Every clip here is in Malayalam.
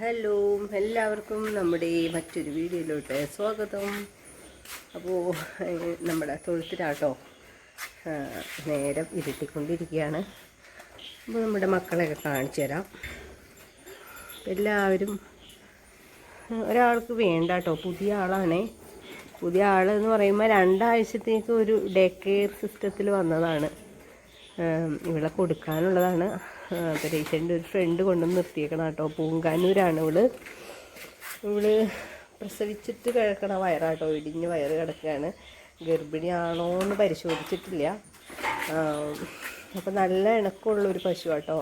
ഹലോ എല്ലാവർക്കും നമ്മുടെ മറ്റൊരു വീഡിയോയിലോട്ട് സ്വാഗതം. അപ്പോൾ നമ്മുടെ തൊഴുത്തിലാട്ടോ നേരം ഇരുട്ടിക്കൊണ്ടിരിക്കുകയാണ്. അപ്പോൾ നമ്മുടെ മക്കളെയൊക്കെ കാണിച്ചു തരാം. എല്ലാവരും ഒരാൾക്ക് വേണ്ട കേട്ടോ പുതിയ ആളാണേ. പുതിയ ആൾ എന്ന് പറയുമ്പോൾ രണ്ടാഴ്ചത്തേക്ക് ഒരു ഡേ കെയർ സിസ്റ്റത്തിൽ വന്നതാണ്. ഇവിടെ കൊടുക്കാനുള്ളതാണ്. പരീക്ഷന്റെ ഒരു ഫ്രണ്ട് കൊണ്ടുവന്ന് നിർത്തിയേക്കണം കേട്ടോ. പൂങ്കാനൂരാണ് ഇവൾ. ഇവൾ പ്രസവിച്ചിട്ട് കിടക്കണ വയറാട്ടോ ഇടിഞ്ഞ് വയറ് കിടക്കുകയാണ്. ഗർഭിണിയാണോ എന്ന് പരിശോധിച്ചിട്ടില്ല. അപ്പം നല്ല ഇണക്കമുള്ള ഒരു പശു കേട്ടോ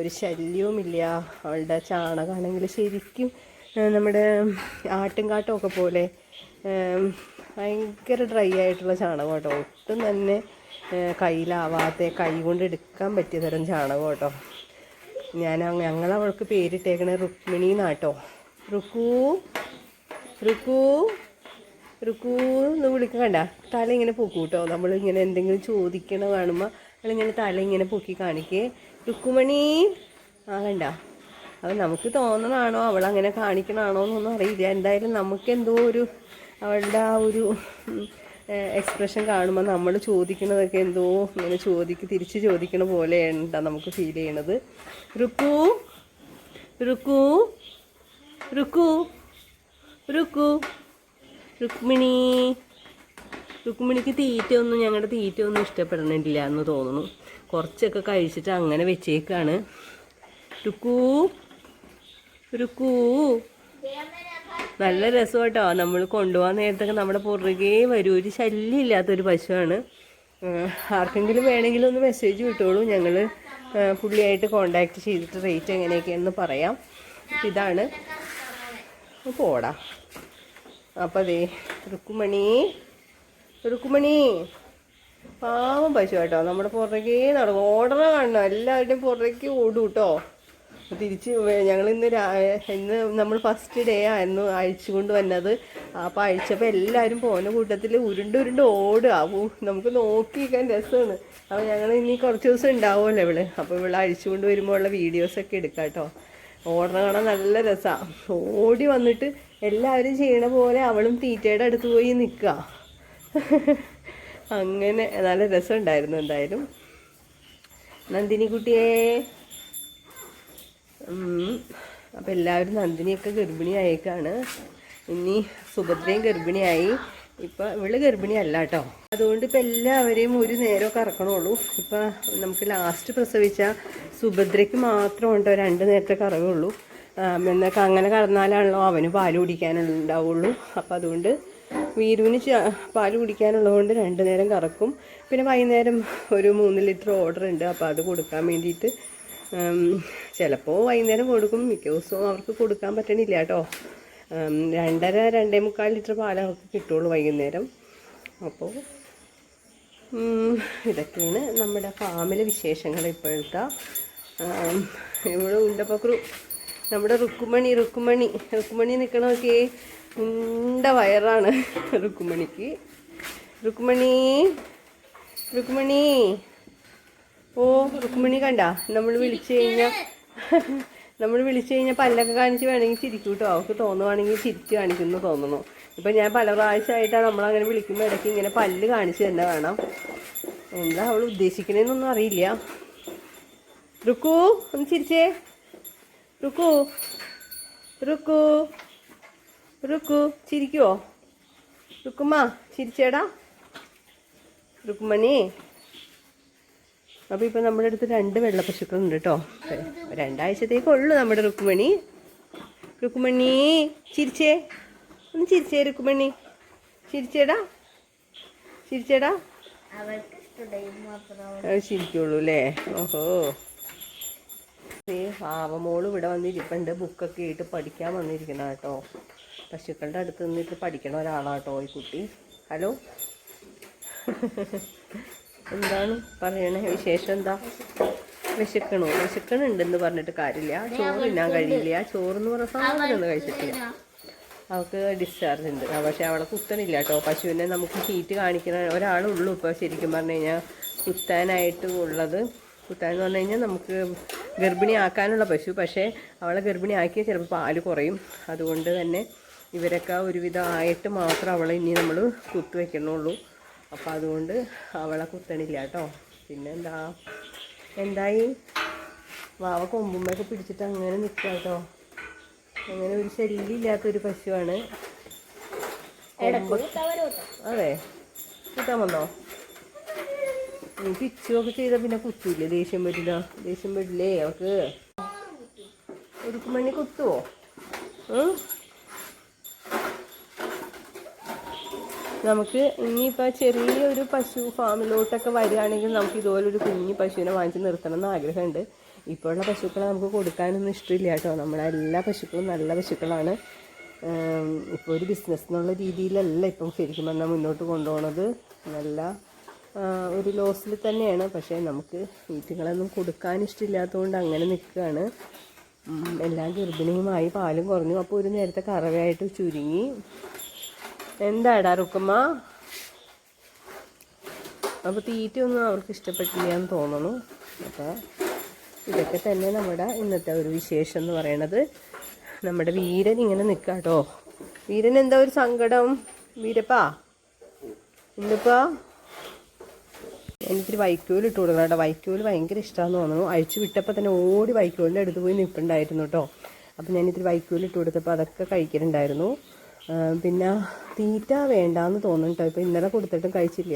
ഒരു ശല്യവുമില്ല. അവളുടെ ചാണകമാണെങ്കിൽ ശരിക്കും നമ്മുടെ ആട്ടുംകാട്ടമൊക്കെ പോലെ ഭയങ്കര ഡ്രൈ ആയിട്ടുള്ള ചാണകം കേട്ടോ ഒട്ടും തന്നെ കയ്യിലാവാത്ത കൈ കൊണ്ട് എടുക്കാൻ പറ്റിയ തരം ചാണകം കേട്ടോ ഞാൻ ഞങ്ങൾ അവൾക്ക് പേരിട്ടേക്കണ റുക്മിണി എന്നാട്ടോ റുക്കു റുക്കു റുക്കു എന്ന് വിളിക്കണ്ട കണ്ട? തല ഇങ്ങനെ പൊക്കൂട്ടോ. നമ്മളിങ്ങനെ എന്തെങ്കിലും ചോദിക്കണ കാണുമ്പോൾ അവളിങ്ങനെ തല ഇങ്ങനെ പൊക്കി കാണിക്കേ. റുക്കുമണി ആ കണ്ട? അത് നമുക്ക് തോന്നണാണോ? അവൾ അങ്ങനെ കാണിക്കണാണോ എന്നൊന്നും അറിയില്ല. എന്തായാലും നമുക്ക് എന്തോ ഒരു അവളുടെ ആ ഒരു എക്സ്പ്രഷൻ കാണുമ്പോൾ നമ്മൾ ചോദിക്കുന്നതൊക്കെ എന്തോ ഇങ്ങനെ ചോദിക്ക് തിരിച്ച് ചോദിക്കണ പോലെയാണ് നമുക്ക് ഫീൽ ചെയ്യണത്. റുക്കു റുക്കു റുക്കു റുക്കു രുക്മിണി രുക്മിണിക്ക് തീറ്റയൊന്നും ഞങ്ങളുടെ തീറ്റ ഒന്നും ഇഷ്ടപ്പെടണില്ല എന്ന് തോന്നുന്നു. കുറച്ചൊക്കെ കഴിച്ചിട്ട് അങ്ങനെ വെച്ചേക്കാണ്. രുക്കൂ രുക്കൂ. നല്ല രസം കേട്ടോ നമ്മൾ കൊണ്ടുപോകാൻ നേരത്തൊക്കെ നമ്മുടെ പുറകെ വരും. ഒരു ശല്യം ഇല്ലാത്തൊരു പശുവാണ് ആർക്കെങ്കിലും വേണമെങ്കിലും ഒന്ന് മെസ്സേജ് വിട്ടോളൂ. ഞങ്ങൾ പുള്ളിയായിട്ട് കോണ്ടാക്ട് ചെയ്തിട്ട് റേറ്റ് എങ്ങനെയൊക്കെയാണെന്ന് പറയാം. ഇതാണ്. പോടാ അപ്പം അതേ റുക്കുമണി റുക്കുമണി പാവം പശു കേട്ടോ നമ്മുടെ പുറകെ നടക്കും ഓടണ കാണണം. എല്ലാവരുടെയും പുറകെ ഓടും കേട്ടോ തിരിച്ച് ഞങ്ങൾ ഇന്ന് ഇന്ന് നമ്മൾ ഫസ്റ്റ് ഡേ ആയിരുന്നു അഴിച്ചു കൊണ്ട് വന്നത്. അപ്പോൾ അഴിച്ചപ്പോൾ എല്ലാവരും പോകുന്ന കൂട്ടത്തിൽ ഉരുണ്ട് ഉരുണ്ട് ഓടുക. നമുക്ക് നോക്കിയിരിക്കാൻ രസമാണ് അപ്പോൾ ഞങ്ങൾ ഇനി കുറച്ച് ദിവസം ഉണ്ടാവുമല്ലോ ഇവൾ. അപ്പോൾ ഇവളെ അഴിച്ചു കൊണ്ട് വരുമ്പോൾ ഉള്ള വീഡിയോസൊക്കെ എടുക്കാം കേട്ടോ ഓടണ കാണാൻ നല്ല രസമാണ് ഓടി വന്നിട്ട് എല്ലാവരും ചെയ്യണ പോലെ അവളും തീറ്റയുടെ അടുത്ത് പോയി നിൽക്കുക അങ്ങനെ നല്ല രസമുണ്ടായിരുന്നു എന്തായാലും. നന്ദിനി കുട്ടിയേ അപ്പം എല്ലാവരും നന്ദിനിയൊക്കെ ഗർഭിണിയായേക്കാണ്. ഇനി സുഭദ്രയും ഗർഭിണിയായി. ഇപ്പം ഇവൾ ഗർഭിണിയല്ല കേട്ടോ. അതുകൊണ്ട് ഇപ്പം എല്ലാവരെയും ഒരു നേരം കറക്കണുള്ളൂ ഇപ്പം നമുക്ക് ലാസ്റ്റ് പ്രസവിച്ച സുഭദ്രയ്ക്ക് മാത്രം ഉണ്ടോ? രണ്ട് നേരത്തെ കറവുള്ളൂ എന്നൊക്കെ അങ്ങനെ കറന്നാലാണല്ലോ അവന് പാൽ കുടിക്കാനുണ്ടാവുള്ളൂ. അപ്പം അതുകൊണ്ട് വീരുവിന് പാൽ കുടിക്കാനുള്ളതുകൊണ്ട് രണ്ട് നേരം കറക്കും. പിന്നെ വൈകുന്നേരം ഒരു മൂന്ന് ലിറ്റർ ഓർഡർ ഉണ്ട് അപ്പോൾ അത് കൊടുക്കാൻ വേണ്ടിയിട്ട് ചിലപ്പോൾ വൈകുന്നേരം കൊടുക്കും. മിക്ക ദിവസവും അവർക്ക് കൊടുക്കാൻ പറ്റണില്ല കേട്ടോ. രണ്ടര രണ്ടേ മുക്കാൽ ലിറ്റർ പാൽ അവർക്ക് കിട്ടുള്ളൂ വൈകുന്നേരം. അപ്പോൾ ഇതൊക്കെയാണ് നമ്മുടെ ഫാമിലെ വിശേഷങ്ങൾ ഇപ്പോഴത്തെ. ഇവിടെ ഉണ്ടപ്പക്രു നമ്മുടെ റുക്കുമണി റുക്കുമണി റുക്കുമണി നിൽക്കണമൊക്കെ ഉണ്ട വയറാണ് റുക്കുമണിക്ക് റുക്കുമണി റുക്കുമണി ഓ രുക്മിണി കണ്ട? നമ്മൾ വിളിച്ചു കഴിഞ്ഞാൽ നമ്മൾ വിളിച്ചു കഴിഞ്ഞാൽ പല്ലൊക്കെ കാണിച്ച് വേണമെങ്കിൽ ചിരിക്കും കേട്ടോ അവർക്ക് തോന്നുവാണെങ്കിൽ ചിരിച്ച് കാണിക്കുന്നു തോന്നുന്നു. ഇപ്പം ഞാൻ പല പ്രാവശ്യമായിട്ടാണ് നമ്മളങ്ങനെ വിളിക്കുമ്പോൾ ഇടയ്ക്ക് ഇങ്ങനെ പല്ല് കാണിച്ച് തന്നെ വേണം. എന്താ അവൾ ഉദ്ദേശിക്കണേന്നൊന്നും അറിയില്ല. റുക്കു ഒന്ന് ചിരിച്ചേ. റുക്കു റുക്കു റുക്കു ചിരിക്കുവോ? റുക്കുമ്മ ചിരിച്ചേടാ. റുക്കുമണി അപ്പോൾ ഇപ്പം നമ്മുടെ അടുത്ത് രണ്ട് വെള്ള പശുക്കളുണ്ട് കേട്ടോ രണ്ടാഴ്ചത്തേക്കുള്ളൂ നമ്മുടെ റുക്കുമണി റുക്കുമണി ചിരിച്ചേ. ഒന്ന് ചിരിച്ചേ റുക്കുമണി ചിരിച്ചേടാ. ചിരിച്ചേടാ. ചിരിക്കുള്ളൂ അല്ലേ? ഓഹോ. ഈ പാവമോൾ ഇവിടെ വന്നിരിപ്പുണ്ട്. ബുക്കൊക്കെ ഇട്ട് പഠിക്കാൻ വന്നിരിക്കണ കേട്ടോ. പശുക്കളുടെ അടുത്ത് നിന്നിട്ട് പഠിക്കണ ഒരാളാട്ടോ ഈ കുട്ടി. ഹലോ. എന്താണ് പറയണേ? വിശേഷം എന്താ? വിശക്കണോ? വിശക്കണുണ്ടെന്ന് പറഞ്ഞിട്ട് കാര്യമില്ല. ചോറ് തിന്നാൻ കഴിയില്ല. ചോറെന്ന് പറഞ്ഞ സാധനമൊന്നും കഴിച്ചിട്ടില്ല. അവൾക്ക് ഡിസ്ചാർജ് ഉണ്ട്. പക്ഷേ അവളെ കുത്തണില്ല കേട്ടോ. പശുവിനെ നമുക്ക് ഹീറ്റ് കാണിക്കുന്ന ഒരാളുള്ളൂ. ഇപ്പോൾ ശരിക്കും പറഞ്ഞു കഴിഞ്ഞാൽ കുത്താനായിട്ട് ഉള്ളത്. കുത്താൻ എന്ന് പറഞ്ഞു കഴിഞ്ഞാൽ നമുക്ക് ഗർഭിണിയാക്കാനുള്ള പശു. പക്ഷേ അവളെ ഗർഭിണിയാക്കിയാൽ ചിലപ്പോൾ പാൽ കുറയും. അതുകൊണ്ട് തന്നെ ഇവരൊക്കെ ഒരുവിധമായിട്ട് മാത്രം അവളെ ഇനി നമ്മൾ കുത്തു വെക്കണുള്ളൂ അപ്പോൾ അതുകൊണ്ട് അവളെ കുത്തണില്ല കേട്ടോ. പിന്നെ എന്താ? എന്തായി? വാവ കൊമ്പുമ്മയൊക്കെ പിടിച്ചിട്ട് അങ്ങനെ നിൽക്കുക കേട്ടോ. അങ്ങനെ ഒരു ശല്യമില്ലാത്തൊരു പശുവാണ്. അതെ. കുത്താൻ വന്നോ? നീ പിച്ചുമൊക്കെ ചെയ്താൽ പിന്നെ കുത്തൂല്ലേ? ദേഷ്യം വരില്ല. ദേഷ്യം വരില്ലേ ഒരു ഉരുക്കുമണി കുത്തുവോ? നമുക്ക് ഇനിയിപ്പോൾ ചെറിയൊരു പശു ഫാമിലോട്ടൊക്കെ വരികയാണെങ്കിൽ നമുക്ക് ഇതുപോലൊരു കുഞ്ഞു പശുവിനെ വാങ്ങിച്ച് നിർത്തണം എന്ന് ആഗ്രഹമുണ്ട്. ഇപ്പോഴുള്ള പശുക്കളെ നമുക്ക് കൊടുക്കാനൊന്നും ഇഷ്ടമില്ല കേട്ടോ. നമ്മുടെ എല്ലാ പശുക്കളും നല്ല പശുക്കളാണ്. ഇപ്പോൾ ഒരു ബിസിനസ് എന്നുള്ള രീതിയിലല്ല ഇപ്പം ശരിക്കും പറഞ്ഞാൽ മുന്നോട്ട് കൊണ്ടുപോകണത് നല്ല ഒരു ലോസിൽ തന്നെയാണ്. പക്ഷേ നമുക്ക് ഈറ്റുകളൊന്നും കൊടുക്കാൻ ഇഷ്ടമില്ലാത്തതുകൊണ്ട് അങ്ങനെ നിൽക്കുകയാണ്. എല്ലാം ഗർഭിണിയുമായി പാലും കുറഞ്ഞു. അപ്പോൾ ഒരു നേരത്തെ കറവയായിട്ട് ചുരുങ്ങി എന്താടാ റുക്കമ്മ അപ്പോൾ തീറ്റയൊന്നും അവർക്ക് ഇഷ്ടപ്പെട്ടില്ല എന്ന് തോന്നുന്നു അപ്പോൾ ഇതൊക്കെ തന്നെ നമ്മുടെ ഇന്നത്തെ ഒരു വിശേഷം എന്ന് പറയണത്. നമ്മുടെ വീരൻ ഇങ്ങനെ നിൽക്കാട്ടോ കേട്ടോ വീരൻ എന്താ ഒരു സങ്കടം? വീരപ്പാ? ഇന്നിപ്പോ എനിക്കൊരു വൈക്കോൽ ഇട്ട് കൊടുക്കണം കേട്ടോ വൈക്കോൽ ഭയങ്കര ഇഷ്ടമാണെന്ന് തോന്നുന്നു അഴിച്ചു വിട്ടപ്പോൾ തന്നെ ഓടി വൈക്കോലിന്റെ അടുത്ത് പോയി നിൽപ്പുണ്ടായിരുന്നു കേട്ടോ അപ്പം ഞാനിത്തിരി വൈക്കോൽ ഇട്ട് കൊടുത്തപ്പോൾ അതൊക്കെ കഴിക്കലുണ്ടായിരുന്നു. പിന്നെ തീറ്റ വേണ്ടാന്ന് തോന്നുന്നുട്ടോ. കേട്ടോ ഇപ്പോൾ ഇന്നലെ കൊടുത്തിട്ടും കഴിച്ചില്ല.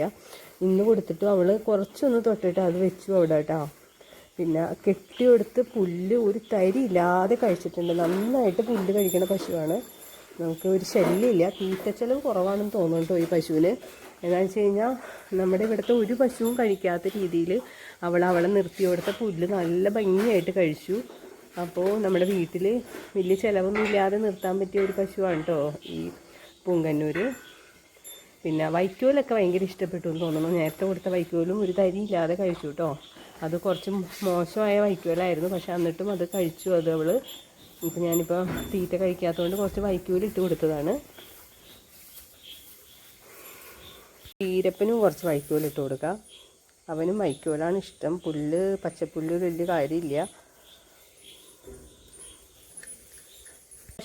ഇന്ന് കൊടുത്തിട്ടും അവൾ കുറച്ചൊന്ന് തൊട്ടിട്ട് അത് വെച്ചു അവിടെ കേട്ടോ പിന്നെ കെട്ടിയെടുത്ത് പുല്ല് ഒരു തരി ഇല്ലാതെ കഴിച്ചിട്ടുണ്ട്. നന്നായിട്ട് പുല്ല് കഴിക്കുന്ന പശുവാണ്. നമുക്ക് ഒരു ശല്യമില്ല. തീറ്റച്ചെലവ് കുറവാണെന്ന് തോന്നുന്നു കേട്ടോ ഈ പശുവിന്. എന്താണെന്ന് വെച്ച് കഴിഞ്ഞാൽ നമ്മുടെ ഇവിടുത്തെ ഒരു പശുവും കഴിക്കാത്ത രീതിയിൽ അവൾ അവളെ നിർത്തി കൊടുത്ത പുല്ല് നല്ല ഭംഗിയായിട്ട് കഴിച്ചു. അപ്പോൾ നമ്മുടെ വീട്ടിൽ വലിയ ചിലവൊന്നും ഇല്ലാതെ നിർത്താൻ പറ്റിയ ഒരു പശുവാണ് കേട്ടോ ഈ പൂങ്കന്നൂർ പിന്നെ വൈക്കോലൊക്കെ ഭയങ്കര ഇഷ്ടപ്പെട്ടു എന്ന് തോന്നുന്നു. നേരത്തെ കൊടുത്ത വൈക്കോലും ഒരു തരി ഇല്ലാതെ കഴിച്ചു കേട്ടോ അത് കുറച്ച് മോശമായ വൈക്കോലായിരുന്നു. പക്ഷെ എന്നിട്ടും അത് കഴിച്ചു. അത് അവൾ ഇപ്പം ഞാനിപ്പോൾ തീറ്റ കഴിക്കാത്തതുകൊണ്ട് കുറച്ച് വൈക്കോൽ ഇട്ട് കൊടുത്തതാണ്. ഈരപ്പനും കുറച്ച് വൈക്കോൽ ഇട്ട് കൊടുക്കാം. അവനും വൈക്കോലാണ് ഇഷ്ടം. പുല്ല് പച്ചപ്പുല്ല് വലിയ കാര്യമില്ല.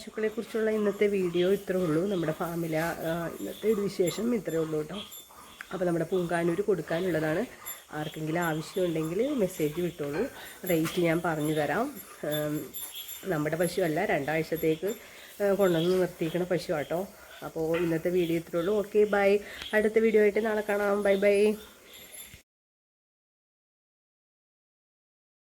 പശുക്കളെ കുറിച്ചുള്ള ഇന്നത്തെ വീഡിയോ ഇത്രേ ഉള്ളൂ. നമ്മുടെ ഫാമിലെ ഇന്നത്തെ ഒരു വിശേഷം ഇത്രേ ഉള്ളൂ കേട്ടോ. അപ്പോൾ നമ്മുടെ പൂങ്കാനൂർ കൊടുക്കാനുള്ളതാണ്. ആർക്കെങ്കിലും ആവശ്യമുണ്ടെങ്കിൽ മെസ്സേജ് വിട്ടോളൂ. റേറ്റ് ഞാൻ പറഞ്ഞു തരാം. നമ്മുടെ പശുവല്ല രണ്ടാഴ്ചത്തേക്ക് കൊണ്ടുവന്ന് നിർത്തിയിരിക്കണ പശു കേട്ടോ. അപ്പോൾ ഇന്നത്തെ വീഡിയോ ഇത്രേ ഉള്ളൂ. ഓക്കെ ബൈ അടുത്ത വീഡിയോ ആയിട്ട് നാളെ കാണാം. Bye bye